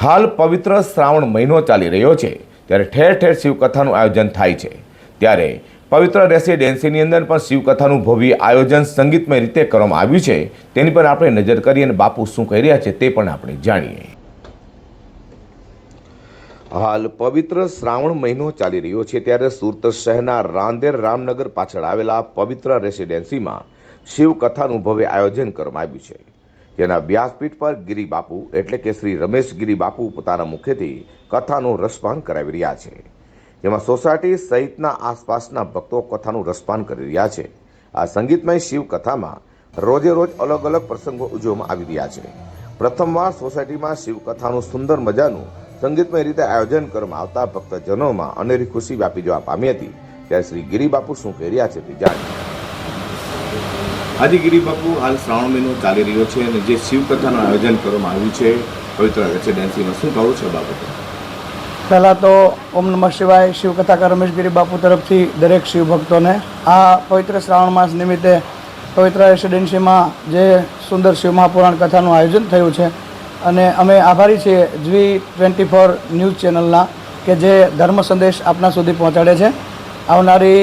હાલ પવિત્ર શ્રાવણ મહિનો ચાલી રહ્યો છે, ત્યારે ઠેર ઠેર શિવકથાનું આયોજન થાય છે. ત્યારે પવિત્ર રેસિડેન્સીની અંદર પણ શિવકથાનું ભવ્ય આયોજન સંગીતમય રીતે કરવામાં આવ્યું છે, તેની પર આપણે નજર કરીએ અને બાપુ શું કહી રહ્યા છે તે પણ આપણે જાણીએ. હાલ પવિત્ર શ્રાવણ મહિનો ચાલી રહ્યો છે, ત્યારે સુરત શહેરના રાંદેર રામનગર પાછળ આવેલા પવિત્ર રેસિડેન્સીમાં શિવકથાનું ભવ્ય આયોજન કરવામાં આવ્યું છે. જેના વ્યાસપીઠ પર ગિરિબાપુ એટલે કે શ્રી રમેશ ગિરિબાપુ પોતાના મુખેથી કથાનું રસપાન કરાવી રહ્યા છે. જેમાં સોસાયટી સહિતના આસપાસના ભક્તો કથાનું રસપાન કરી રહ્યા છે. આ સંગીતમય શિવ કથામાં રોજે રોજ અલગ અલગ પ્રસંગો ઉજવવામાં આવી રહ્યા છે. પ્રથમવાર સોસાયટીમાં શિવકથાનું સુંદર મજાનું સંગીતમય રીતે આયોજન કરવામાં આવતા ભક્તજનોમાં અનેરી ખુશી વ્યાપી જવા પામી હતી. ત્યારે શ્રી ગિરિબાપુ શું કહી રહ્યા છે તે જાણીએ. આજે ગિરી બાપુ, હાલ શ્રાવણ મહિનો ચાલી રહ્યો છે અને જે શિવકથાનું આયોજન કરવામાં આવ્યું છે, પવિત્ર રેસિડેન્સીમાં શું કહું છે બાબતે? પહેલાં તો ઓમ નમઃ શિવાય શિવકથાકાર રમેશ બાપુ તરફથી દરેક શિવ ભક્તોને આ પવિત્ર શ્રાવણ માસ નિમિત્તે પવિત્ર રેસિડેન્સીમાં જે સુંદર શિવ મહાપુરાણ કથાનું આયોજન થયું છે અને અમે આભારી છીએ જી ટ્વેન્ટી ફોર ન્યૂઝ ચેનલના કે જે ધર્મ સંદેશ આપના સુધી પહોંચાડે છે. આવનારી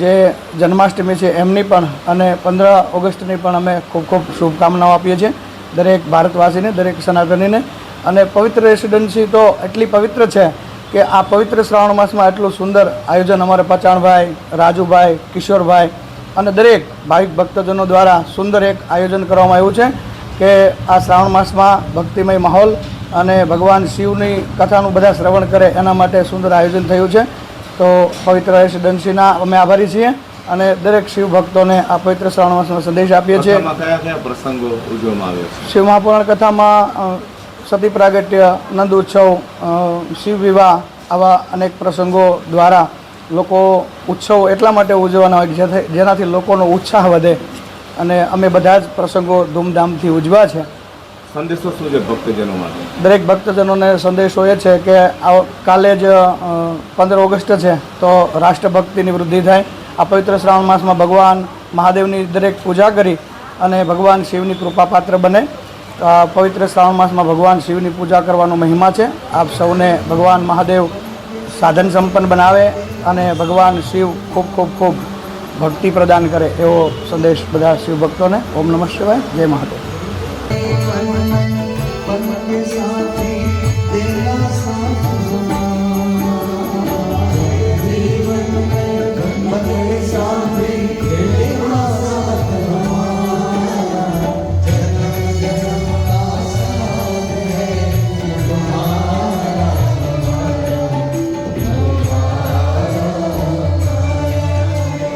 જે જન્માષ્ટમી છે, એમની પણ અને પંદર ઓગસ્ટની પણ અમે ખૂબ ખૂબ શુભકામનાઓ આપીએ છીએ દરેક ભારતવાસીને, દરેક સનાતનીને. અને પવિત્ર રેસિડેન્સી તો એટલી પવિત્ર છે કે આ પવિત્ર શ્રાવણ માસમાં એટલું સુંદર આયોજન અમારે પચાણભાઈ, રાજુભાઈ, કિશોરભાઈ અને દરેક ભાવિક ભક્તજનો દ્વારા સુંદર એક આયોજન કરવામાં આવ્યું છે કે આ શ્રાવણ માસમાં ભક્તિમય માહોલ અને ભગવાન શિવની કથાનું બધા શ્રવણ કરે એના માટે સુંદર આયોજન થયું છે. તો પવિત્ર રેસિડેન્સીના અમે આભારી છીએ અને દરેક શિવ ભક્તોને આ પવિત્ર શ્રાવણ માસનો સંદેશ આપીએ છીએ. પ્રસંગો ઉજવવામાં શિવ મહાપુરાણ કથામાં સતી પ્રાગટ્ય નંદ ઉત્સવ શિવ વિવાહ આવા અનેક પ્રસંગો દ્વારા લોકો ઉત્સવ એટલા માટે ઉજવવાના હોય કે જેનાથી લોકોનો ઉત્સાહ વધે અને અમે બધા જ પ્રસંગો ધૂમધામથી ઉજવા છે. સંદેશો શું છે ભક્તજનો માટે દરેક ભક્તજનોને સંદેશો એ છે કે કાલે જ પંદર ઓગસ્ટ છે, તો રાષ્ટ્રભક્તિની વૃદ્ધિ થાય. આ પવિત્ર શ્રાવણ માસમાં ભગવાન મહાદેવની દરેક પૂજા કરી અને ભગવાન શિવની કૃપાપાત્ર બને. પવિત્ર શ્રાવણ માસમાં ભગવાન શિવની પૂજા કરવાનો મહિમા છે. આપ સૌને ભગવાન મહાદેવ સાધન સંપન્ન બનાવે અને ભગવાન શિવ ખૂબ ખૂબ ખૂબ ભક્તિ પ્રદાન કરે એવો સંદેશ બધા શિવ ભક્તોને ઓમ નમઃ શિવાય. જય મહાદેવ. के साथी दिल साथ